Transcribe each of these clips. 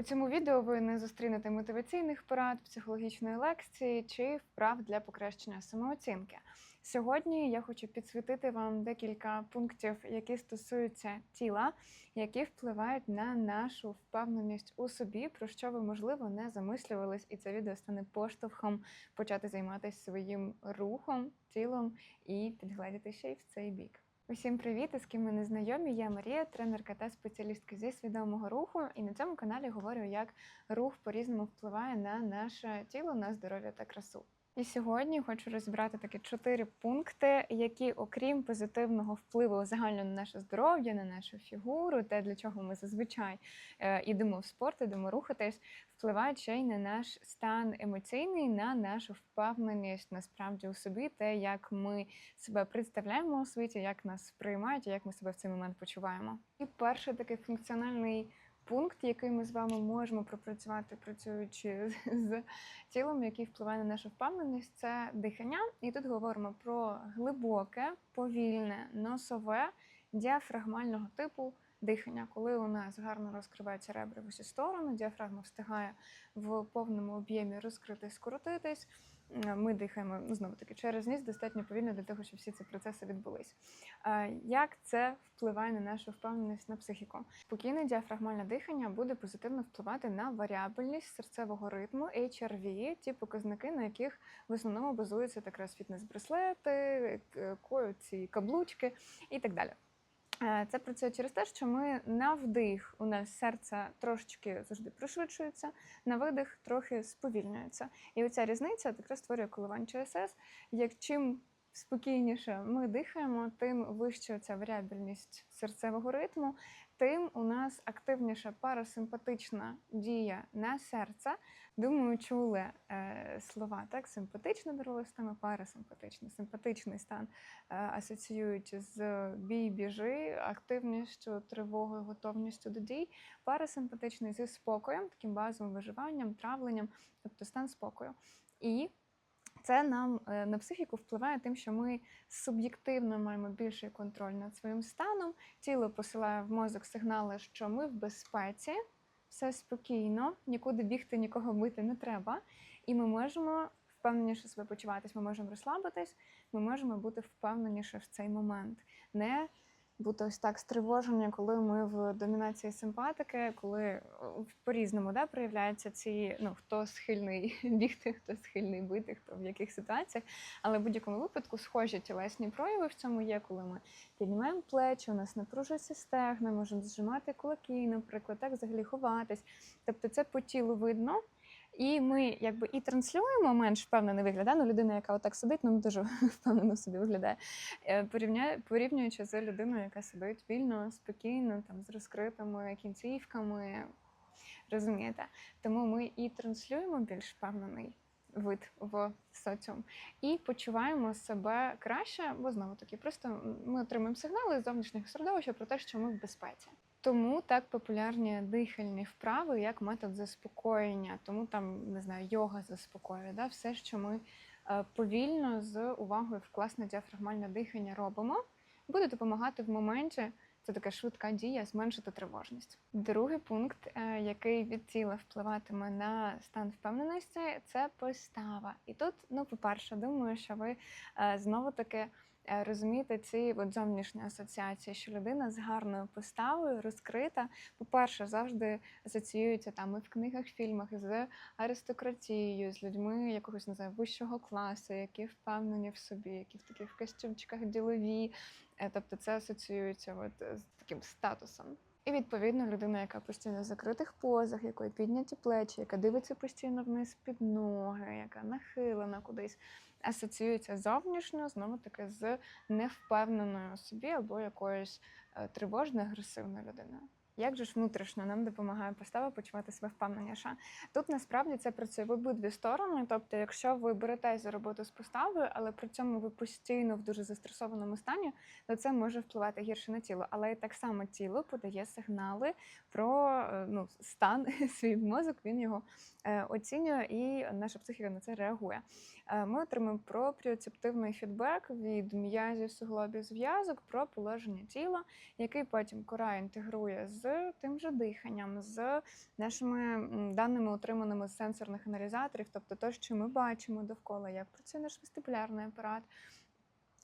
У цьому відео ви не зустрінете мотиваційних порад, психологічної лекції чи вправ для покращення самооцінки. Сьогодні я хочу підсвітити вам декілька пунктів, які стосуються тіла, які впливають на нашу впевненість у собі, про що ви можливо не замислювались, і це відео стане поштовхом почати займатися своїм рухом, тілом і підгледіти ще й в цей бік. Усім привіт! З ким ми не знайомі. Я Марія, тренерка та спеціалістка зі свідомого руху. І на цьому каналі говорю, як рух по-різному впливає на наше тіло, на здоров'я та красу. І сьогодні хочу розібрати такі чотири пункти, які, окрім позитивного впливу загально на наше здоров'я, на нашу фігуру, те, для чого ми зазвичай е, ідемо в спорт, ідемо рухатись, впливають ще й на наш стан емоційний, на нашу впевненість насправді у собі, те, як ми себе представляємо у світі, як нас сприймають, як ми себе в цей момент почуваємо. І перший такий функціональний пункт, який ми з вами можемо пропрацювати, працюючи з тілом, який впливає на нашу впевненість, це дихання. І тут говоримо про глибоке, повільне, носове, діафрагмального типу. Дихання, коли у нас гарно розкриваються ребра в усі сторони, діафрагма встигає в повному об'ємі розкритись, скоротитись. Ми дихаємо ну, знову таки через ніс достатньо повільно для того, щоб всі ці процеси відбулись. Як це впливає на нашу впевненість на психіку? Спокійне діафрагмальне дихання буде позитивно впливати на варіабельність серцевого ритму, HRV, ті показники, на яких в основному базуються якраз фітнес-браслети, ці каблучки і так далі. Це працює через те, що ми на вдих у нас серце трошечки завжди пришвидшується, на видих трохи сповільнюється. І оця різниця якраз створює коливань ЧСС. Як чим спокійніше ми дихаємо, тим вища ця варіабельність серцевого ритму, тим нас активніша парасимпатична дія на серце. Думаю, чули е, слова так: симпатична нервова система, парасимпатична, симпатичний стан е, асоціюють з бій, біжи, активністю, тривогою, готовністю до дій, парасимпатичний зі спокоєм, таким базовим виживанням, травленням, тобто стан спокою. І це нам е, на психіку впливає тим, що ми суб'єктивно маємо більший контроль над своїм станом. Тіло посилає в мозок сигнали, що ми в безпеці, все спокійно, нікуди бігти, нікого бити не треба. І ми можемо впевненіше себе почуватись, ми можемо розслабитись, ми можемо бути впевненіше в цей момент. Не бути ось так стривожені, коли ми в домінації симпатики, коли по-різному да, проявляються ці, ну хто схильний бігти, хто схильний бити, хто в яких ситуаціях. Але в будь-якому випадку схожі тілесні прояви в цьому є, коли ми піднімаємо плечі, у нас напружується стегна, можемо зжимати кулаки, наприклад, так взагалі ховатись. Тобто це по тілу видно. І ми якби і транслюємо менш впевнений вигляд. Да? Ну, людина, яка отак сидить, ну дуже впевнено собі виглядає. Е, порівнюючи з людиною, яка сидить вільно, спокійно, там з розкритими кінцівками. Розумієте? Тому ми і транслюємо більш впевнений вид в соціум і почуваємо себе краще, бо знову таки, просто ми отримуємо сигнали з зовнішнього середовища про те, що ми в безпеці. Тому так популярні дихальні вправи як метод заспокоєння, тому там не знаю, йога заспокоює. Да? Все, що ми е, повільно з увагою в класне діафрагмальне дихання робимо, буде допомагати в моменті. Це така швидка дія зменшити тривожність. Другий пункт, е, який від тіла впливатиме на стан впевненості, це постава. І тут, ну, по-перше, думаю, що ви е, знову таки. Е, розуміти ці от зовнішні асоціації, що людина з гарною поставою розкрита, по-перше, завжди асоціюється там і в книгах, фільмах з аристократією, з людьми якогось не знаю, вищого класу, які впевнені в собі, які в таких костюмчиках ділові. Е, тобто це асоціюється от з таким статусом. І відповідно людина, яка постійно в закритих позах, якої підняті плечі, яка дивиться постійно вниз під ноги, яка нахилена кудись асоціюється зовнішньо знову таки з невпевненою собі або якоюсь е, тривожною, агресивною людиною. Як же ж внутрішньо нам допомагає постава почувати себе впевненіше? Тут насправді це працює в обидві сторони. Тобто, якщо ви беретесь за роботу з поставою, але при цьому ви постійно в дуже застресованому стані, то це може впливати гірше на тіло. Але і так само тіло подає сигнали про е, ну, стан свій мозок, він його е, оцінює, і наша психіка на це реагує. Е, ми отримаємо пропріоцептивний фідбек від м'язів суглобів зв'язок про положення тіла, який потім кора інтегрує з з тим же диханням, з нашими даними, отриманими з сенсорних аналізаторів, тобто те, що ми бачимо довкола, як працює наш вестибулярний апарат.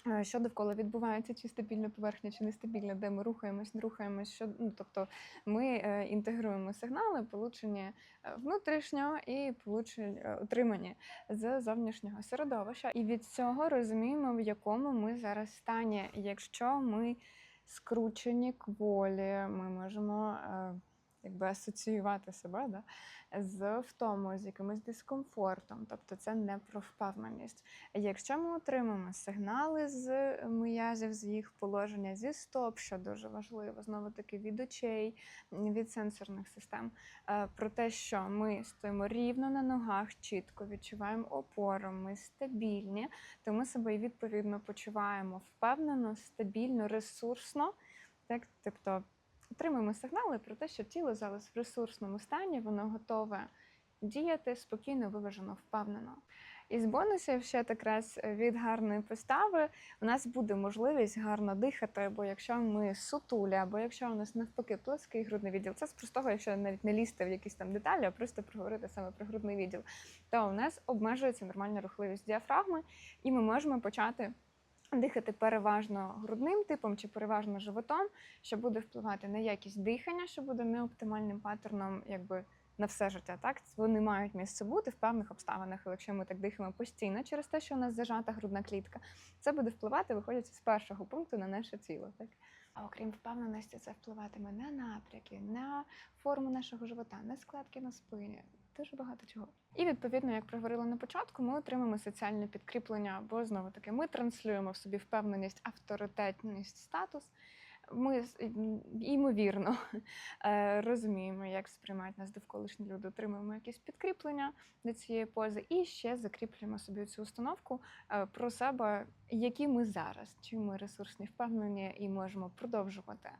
е, Що довкола відбувається, чи стабільна поверхня, чи нестабільна, де ми рухаємось, не рухаємось. Що ну тобто ми е, інтегруємо сигнали, получені е, внутрішньо і получені отримані з зовнішнього середовища. І від цього розуміємо, в якому ми зараз стані. Якщо ми скручені кволі, ми можемо е, якби асоціювати себе да, з втомою, з якимось дискомфортом. Тобто це не про впевненість. Якщо ми отримаємо сигнали з м'язів, з їх положення, зі стоп, що дуже важливо, знову таки від очей, від сенсорних систем, е, про те, що ми стоїмо рівно на ногах, чітко відчуваємо опору, ми стабільні, то ми себе відповідно почуваємо впевнено, стабільно, ресурсно. Так, тобто отримуємо сигнали про те, що тіло зараз в ресурсному стані, воно готове діяти спокійно, виважено, впевнено. Із бонусів ще так е, від гарної постави у нас буде можливість гарно дихати, бо якщо ми сутулі, або якщо у нас навпаки плоский грудний відділ, це з простого, якщо навіть не лізти в якісь там деталі, а просто проговорити саме про грудний відділ, то у нас обмежується нормальна рухливість діафрагми, і ми можемо почати. Дихати переважно грудним типом чи переважно животом, що буде впливати на якість дихання, що буде неоптимальним паттерном, якби на все життя. Так вони мають місце бути в певних обставинах. Якщо ми так дихаємо постійно через те, що у нас зажата грудна клітка, це буде впливати, виходячи з першого пункту на наше тіло. Так а окрім впевненості, це впливатиме на напряки, на форму нашого живота, на складки на спині. Дуже багато чого. І відповідно, як проговорила на початку, ми отримаємо соціальне підкріплення, бо знову таки ми транслюємо в собі впевненість, авторитетність, статус. Ми ймовірно е, розуміємо, як сприймають нас довколишні люди, отримуємо якісь підкріплення до цієї пози, і ще закріплюємо собі цю установку е, про себе, які ми зараз, чи ми ресурсні, впевнені і можемо продовжувати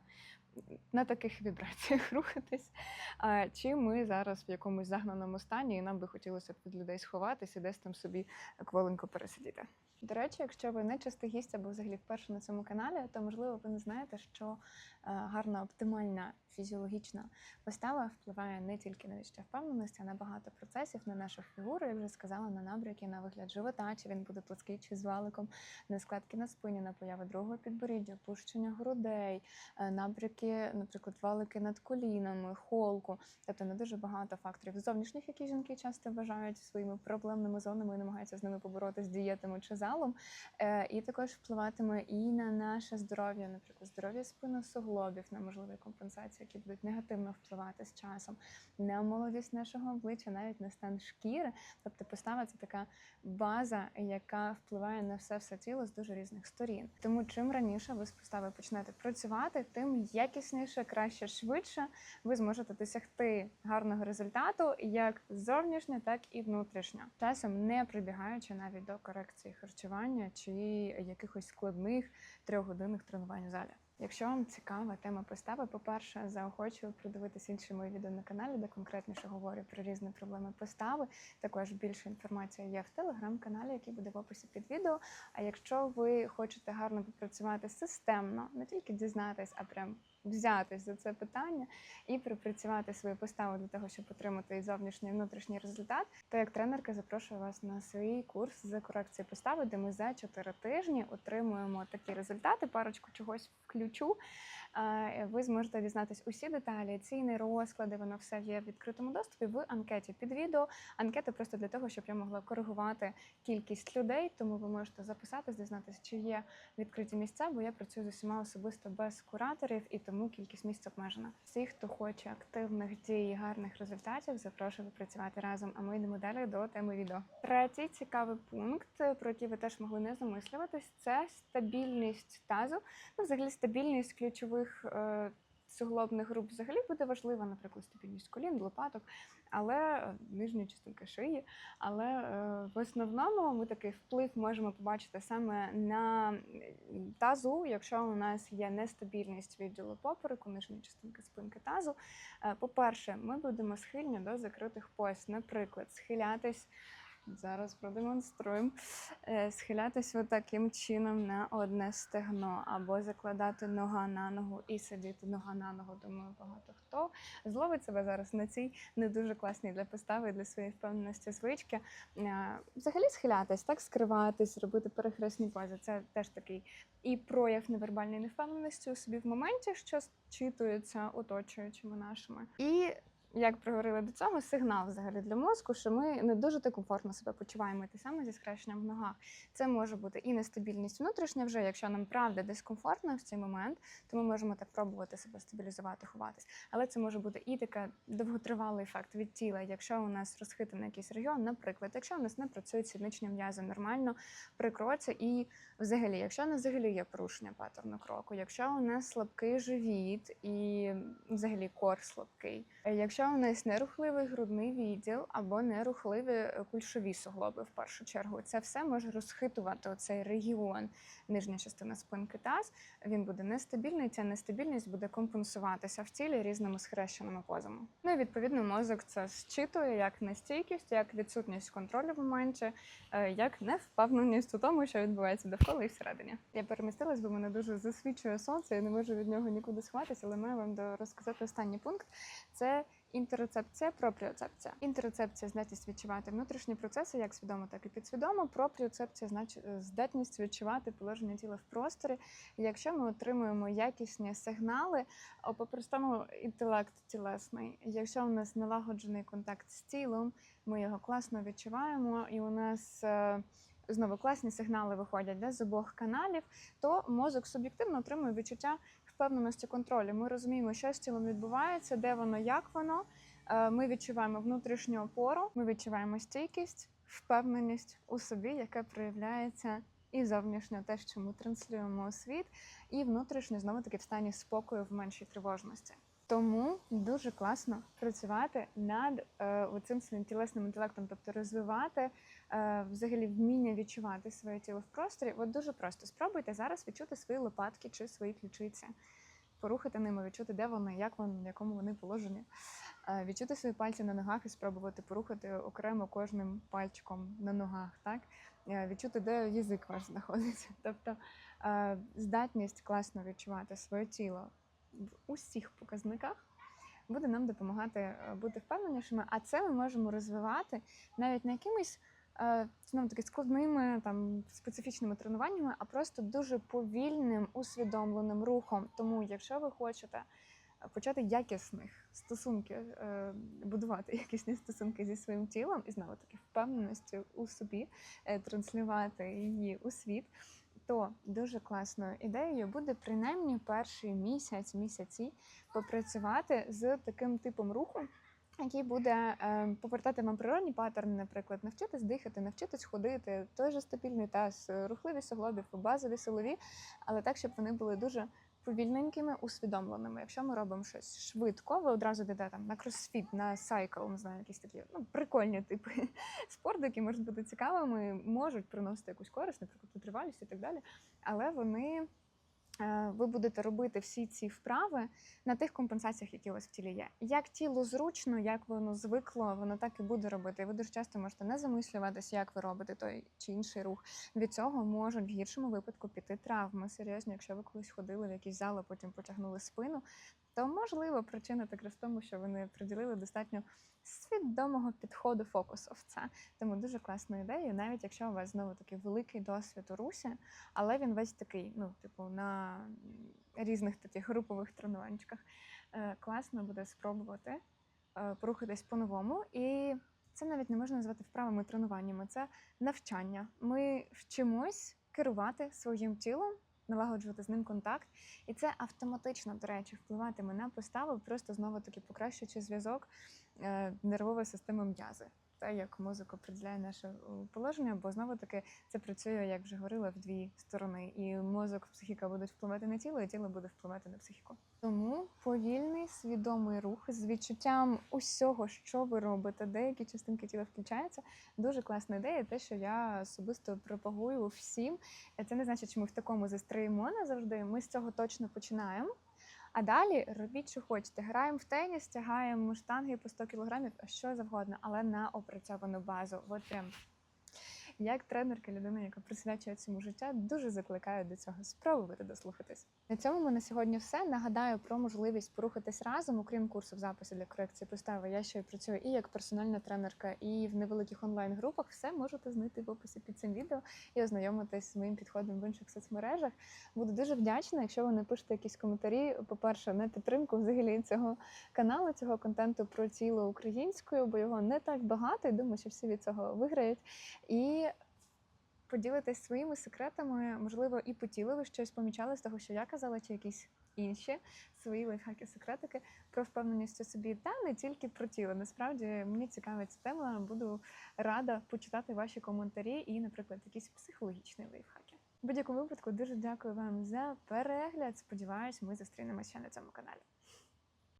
на таких вібраціях рухатись. А чи ми зараз в якомусь загнаному стані, і нам би хотілося б від людей сховатися, десь там собі кволенько пересидіти. До речі, якщо ви не частий гість або взагалі вперше на цьому каналі, то можливо ви не знаєте, що е, гарна оптимальна фізіологічна постава впливає не тільки на відчуття впевненості, а на багато процесів, на нашу фігуру, я вже сказала, на набряки, на вигляд живота, чи він буде плоский чи з валиком, на складки на спині, на появи другого підборіддя, опущення грудей, е, набряки, наприклад, валики над колінами, холку, тобто на дуже багато факторів зовнішніх, які жінки часто вважають своїми проблемними зонами і намагаються з ними поборотися дієтами чи залом. Е, І також впливатиме і на наше здоров'я, наприклад, здоров'я спиносуглобів, на можливі компенсації, які будуть негативно впливати з часом, на молодість нашого обличчя, навіть на стан шкіри. Тобто постава це така база, яка впливає на все все тіло з дуже різних сторін. Тому чим раніше ви з поставою почнете працювати, тим якісніше, краще, швидше ви зможете досягти гарного результату, як зовнішньо, так і внутрішньо. Часом не прибігаючи навіть до корекції харчування чи якихось складних трьохгодинних тренувань у залі. Якщо вам цікава тема постави, по-перше, заохочую придивитися інші мої відео на каналі, де конкретніше говорю про різні проблеми постави. Також більше інформації є в телеграм-каналі, який буде в описі під відео. А якщо ви хочете гарно попрацювати системно, не тільки дізнатись, а прям взятись за це питання і пропрацювати свою поставу для того, щоб отримати і зовнішній і внутрішній результат, то як тренерка запрошую вас на свій курс з корекції постави, де ми за 4 тижні отримуємо такі результати, парочку чогось включу. Е, Ви зможете дізнатись усі деталі, ціни, розклади, воно все є в відкритому доступі в анкеті під відео. Анкета просто для того, щоб я могла коригувати кількість людей, тому ви можете записатись, дізнатися, чи є відкриті місця, бо я працюю з усіма особисто без кураторів, і тому кількість місць обмежена. Всі, хто хоче активних дій і гарних результатів, запрошую працювати разом. А ми йдемо далі до теми відео. Третій цікавий пункт, про який ви теж могли не замислюватись, це стабільність тазу. Ну, взагалі, стабільність ключових. е, Суглобних груп взагалі буде важлива, наприклад, стабільність колін, лопаток, але е, нижньої частинки шиї. Але е, в основному ми такий вплив можемо побачити саме на тазу, якщо у нас є нестабільність відділу попереку, нижньої частинки спинки тазу. Е, По-перше, ми будемо схильні до закритих пояс, наприклад, схилятись Зараз продемонструємо. Е, Схилятись таким чином на одне стегно, або закладати нога на ногу і сидіти нога на ногу. Думаю, багато хто зловить себе зараз на цій не дуже класній для постави для своєї впевненості звички. Е, Взагалі схилятись, так скриватись, робити перехресні пози. Це теж такий і прояв невербальної невпевненості у собі в моменті, що зчитується оточуючими нашими. І як проговорили до цього, сигнал взагалі для мозку, що ми не дуже так комфортно себе почуваємо те саме зі схрещенням в ногах. Це може бути і нестабільність внутрішня, вже якщо нам правда дискомфортно в цей момент, то ми можемо так пробувати себе стабілізувати, ховатись. Але це може бути і така довготривалий ефект від тіла, якщо у нас розхитаний якийсь регіон, наприклад, якщо у нас не працюють сідничні м'язи нормально при кроці, і взагалі, якщо у нас взагалі є порушення паттерну кроку, якщо у нас слабкий живіт і взагалі кор слабкий, е, якщо у нас нерухливий грудний відділ або нерухливі е, кульшові суглоби, в першу чергу, це все може розхитувати оцей регіон, нижня частина спинки таз. Він буде нестабільний. Ця нестабільність буде компенсуватися в тілі різними схрещеними позами. Ну і відповідно мозок це зчитує як нестійкість, як відсутність контролю в моменті, е, як невпевненість у тому, що відбувається довкола і всередині. Я перемістилась, бо мене дуже засвічує сонце. Я не можу від нього нікуди сховатися, але маю вам розказати останній пункт. Це інтероцепція, пропріоцепція. Інтероцепція здатність відчувати внутрішні процеси, як свідомо, так і підсвідомо. Пропріоцепція значить е, здатність відчувати положення тіла в просторі. Якщо ми отримуємо якісні сигнали, по-простому інтелект тілесний. Якщо у нас налагоджений контакт з тілом, ми його класно відчуваємо, і у нас е, знову класні сигнали виходять да, з обох каналів, то мозок суб'єктивно отримує відчуття впевненості контролю. Ми розуміємо, що з тілом відбувається, де воно, як воно. Е, Ми відчуваємо внутрішню опору, ми відчуваємо стійкість, впевненість у собі, яка проявляється і зовнішньо те, що ми транслюємо у світ, і внутрішньо знову таки в стані спокою в меншій тривожності. Тому дуже класно працювати над е, цим своїм тілесним інтелектом, тобто розвивати взагалі вміння відчувати своє тіло в просторі. От дуже просто спробуйте зараз відчути свої лопатки чи свої ключиці, порухати ними, відчути, де вони, як вони, в якому вони положені. Е, відчути свої пальці на ногах і спробувати порухати окремо кожним пальчиком на ногах, так? Е, відчути, де язик ваш знаходиться. Тобто е, здатність класно відчувати своє тіло в усіх показниках буде нам допомагати е, бути впевненішими, а це ми можемо розвивати навіть не якимись е, знову таки складними там специфічними тренуваннями, а просто дуже повільним усвідомленим рухом. Тому, якщо ви хочете е, почати якісних стосунків, е, будувати якісні стосунки зі своїм тілом і знову таки впевненості у собі, е, транслювати її у світ. То дуже класною ідеєю буде принаймні перший місяць, місяці попрацювати з таким типом руху, який буде е, повертати вам природні паттерни, наприклад, навчитись дихати, навчитись ходити, той же стабільний таз, е, рухливі суглобів, базові силові, але так, щоб вони були дуже повільненькими, усвідомленими. Якщо ми робимо щось швидко, ви одразу йдете там на кросфіт, на сайкл, не знаю, якісь такі ну, прикольні типи спорту, які можуть бути цікавими, можуть приносити якусь користь, наприклад, витривалість і так далі. Але вони ви будете робити всі ці вправи на тих компенсаціях, які у вас в тілі є. Як тіло зручно, як воно звикло, воно так і буде робити. Ви дуже часто можете не замислюватися, як ви робите той чи інший рух. Від цього можуть в гіршому випадку піти травми. Серйозно, якщо ви колись ходили в якісь зали, потім потягнули спину, то можливо причина така в тому, що ви не приділили достатньо свідомого підходу фокусу в це. Тому дуже класна ідея, навіть якщо у вас знову таки великий досвід у русі, але він весь такий, ну, типу, на різних таких групових тренуванчиках. Е, Класно буде спробувати е, порухатись по-новому. І це навіть не можна назвати вправами тренуваннями, це навчання. Ми вчимось керувати своїм тілом. Налагоджувати з ним контакт, і це автоматично, до речі, впливатиме на поставу, просто знову таки покращуючи зв'язок е, нервової системи м'язи. Те, як мозок определяє наше е, положення, бо знову таки це працює, як вже говорила, в дві сторони. І мозок, психіка будуть впливати на тіло, і тіло буде впливати на психіку. Тому повільний свідомий рух з відчуттям усього, що ви робите, деякі частинки тіла включаються. Дуже класна ідея, те, що я особисто пропагую всім. Це не значить, що ми в такому застріємо назавжди. Ми з цього точно починаємо. А далі робіть, що хочете. Граємо в теніс, тягаємо штанги по 100 кілограмів, що завгодно, але на опрацьовану базу. От прям як тренерка, людина, яка присвячує цьому життя, дуже закликаю до цього спробувати дослухатись. На цьому ми на сьогодні все. Нагадаю про можливість порухатись разом, окрім курсу в записі для корекції постави. Я ще й працюю і як персональна тренерка, і в невеликих онлайн-групах. Все можете знайти в описі під цим відео і ознайомитись з моїм підходом в інших соцмережах. Буду дуже вдячна, якщо ви напишете якісь коментарі. По-перше, на підтримку взагалі цього каналу, цього контенту про тіло українською, бо його не так багато, і думаю, що всі від цього виграють. І поділитесь своїми секретами, можливо, і по тілу ви щось помічали з того, що я казала, чи якісь інші свої лайфхаки, секретики про впевненість у собі, та не тільки про тіло. Насправді мені цікава ця тема. Буду рада почитати ваші коментарі і, наприклад, якісь психологічні лайфхаки. В будь-якому випадку дуже дякую вам за перегляд. Сподіваюсь, ми зустрінемося на цьому каналі.